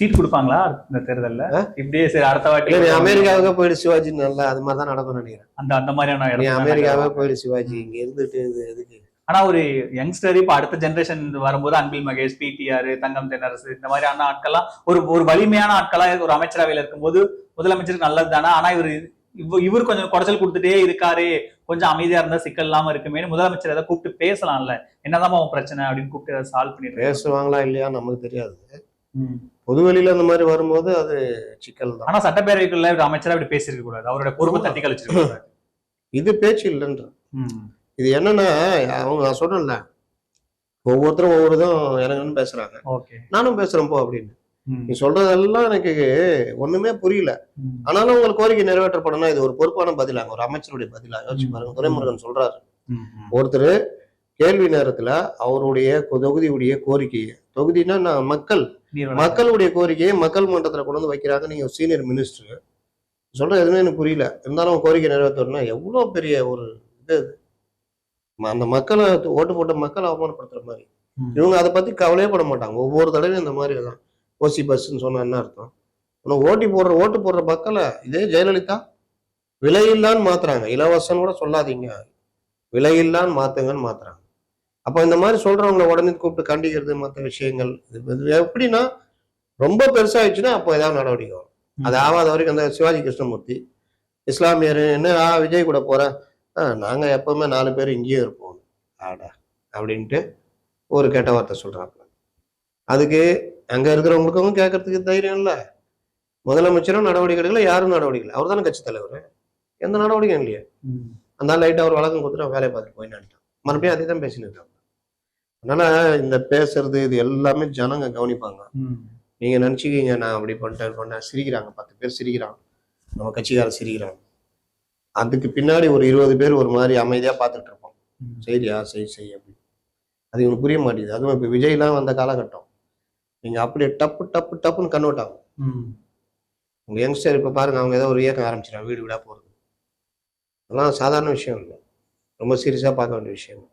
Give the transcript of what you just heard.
Seat கொடுப்பாங்களா இந்த தேர்தல்ல? இப்படியே சரி அடுத்த வாட்டி அமெரிக்காவுக்கு போயிடு சிவாஜி நல்லா அது மாதிரி தான் நடக்கும்னு நினைக்கிறேன். அந்த அந்த மாதிரியான இடத்துல அமெரிக்காவே போயிடு சிவாஜி இங்க இருந்துட்டு இது எதுக்கு ஆனா ஒரு யங்ஸ்டர் இப்ப அடுத்த ஜெனரேஷன் வரும்போது அன்பில் மகேஷ் பிடிஆர் தங்கம் தென்னரசு இந்த மாதிரியான ஆட்கள்லாம் ஒரு ஒரு வலிமையான ஆட்களா ஒரு அமைச்சரவையில இருக்கும்போது முதலமைச்சருக்கு நல்லது தானே? ஆனா இவர் இவ- இவர் கொஞ்சம் குடைச்சல் கொடுத்துட்டே இருக்காரு. கொஞ்சம் அமைதியா இருந்தா சிக்கல் இல்லாம இருக்குமே முதலமைச்சர் ஏதாவது கூப்பிட்டு பேசலாம்ல. என்னதான் பிரச்சனை அப்படின்னு கூப்பிட்டு சால்வ் பண்ணிட்டு பேசுவாங்களா இல்லையா நமக்கு தெரியாது. பொதுவெளியில அந்த மாதிரி வரும்போது அது சிக்கல் தான். ஆனா சட்டப்பேரவைக்குள்ள ஒரு அமைச்சரா இப்படி பேசிருக்க கூடாது. அவரோட பொறுப்பை தட்டி கழிச்சிருக்க இது பேச்சு இல்லைன்ற. ம். இது என்னன்னா அவங்க நான் சொன்னேன்ல ஒவ்வொருத்தரும் ஒவ்வொரு இதும் எனக்குன்னு பேசுறாங்க. ஓகே. நானும் பேசுறேன் போ அப்படின்னு. நீ சொல்றதெல்லாம் எனக்கு ஒண்ணுமே புரியல. ஆனாலும் உங்கள் கோரிக்கை நிறைவேற்றப்படணும் இது ஒரு பொறுப்பான பதிலாங்க ஒரு அமைச்சருடைய பதிலா யோசிச்சு பாருங்க. துரைமுருகன் சொல்றாரு. ஒருத்தர் கேள்வி நேரத்துல அவருடைய தொகுதியுடைய கோரிக்கையை தொகுதினா நான் மக்கள். மக்களுடைய கோரிக்கையை மக்கள் மன்றத்துல கொண்டு வந்து வைக்கிறாங்க. நீங்க சீனியர் மினிஸ்டர் சொல்ற எதுவுமே எனக்கு புரியல. இருந்தாலும் கோரிக்கை நிறைவேற்றணும்னா எவ்வளவு பெரிய ஒரு இது அந்த மக்களை ஓட்டு போட்ட மக்களை அவமானப்படுத்துற மாதிரி. இவங்க அதை பத்தி கவலையே பட மாட்டாங்க. ஒவ்வொரு தடவையும் இந்த மாதிரி தான். ஓசி பஸ்ன்னு சொன்னா என்ன அர்த்தம்? உனக்கு ஓட்டி போடுற ஓட்டு போடுற மக்களை இதே ஜெயலலிதா? விலையில்லான்னு மாத்துறாங்க. இலவசம் கூட சொல்லாதீங்க. விலையில்லான்னு மாத்துங்கன்னு மாத்துறாங்க. அப்போ இந்த மாதிரி சொல்றவங்கள உடனே கூப்பிட்டு கண்டிக்கிறது மற்ற விஷயங்கள். இது எப்படின்னா ரொம்ப பெருசாயிடுச்சுன்னா அப்போ ஏதாவது நடவடிக்கை வரும். அது ஆகாத வரைக்கும் அந்த சிவாஜி கிருஷ்ணமூர்த்தி இஸ்லாமியர் என்ன ஆ விஜய் கூட போறேன் ஆ நாங்க எப்பவுமே நாலு பேர் இங்கேயே இருப்போம். ஆடா அப்படின்ட்டு ஒரு கெட்ட வார்த்தை சொல்றாங்க அதுக்கு அங்க இருக்கிறவங்களுக்கும் கேட்கறதுக்கு தைரியம் இல்லை. முதலமைச்சரும் நடவடிக்கை எடுக்கல யாரும் நடவடிக்கை இல்லை. அவர் தானே கட்சி தலைவர். எந்த நடவடிக்கையும் இல்லையே. அந்த லைட்டாக ஒரு வழக்கம் கொடுத்துட்டு வேலையை பார்த்துட்டு போய் நினைட்டான் மறுபடியும் அதே தான் பேசிட்டு இருக்காங்க அதனால இந்த பேசுறது இது எல்லாமே ஜனங்க கவனிப்பாங்க. நீங்க நினைச்சுக்கீங்க நான் அப்படி பண்ணிட்டேன் பண்ணேன் சிரிக்கிறாங்க பத்து பேர் சிரிக்கிறாங்க. நம்ம கட்சிக்காரர் சிரிக்கிறாங்க அதுக்கு பின்னாடி ஒரு இருபது பேர் ஒரு மாதிரி அமைதியா பார்த்துட்டு இருப்போம். சரியா செய் செய் அப்படி. அது இவனுக்கு புரிய மாட்டேங்குது. அதுவும் இப்போ விஜய்லாம் வந்த காலகட்டம். நீங்க அப்படியே டப்பு டப்பு டப்புன்னு கன்வெர்ட் ஆகும். உங்க யங்ஸ்டர் இப்போ பாருங்க அவங்க ஏதோ ஒரு இயக்கம் ஆரம்பிச்சிடாங்க வீடு வீடா போறது. அதெல்லாம் சாதாரண விஷயம் இல்லை. ரொம்ப சீரியஸா பார்க்க வேண்டிய விஷயம்.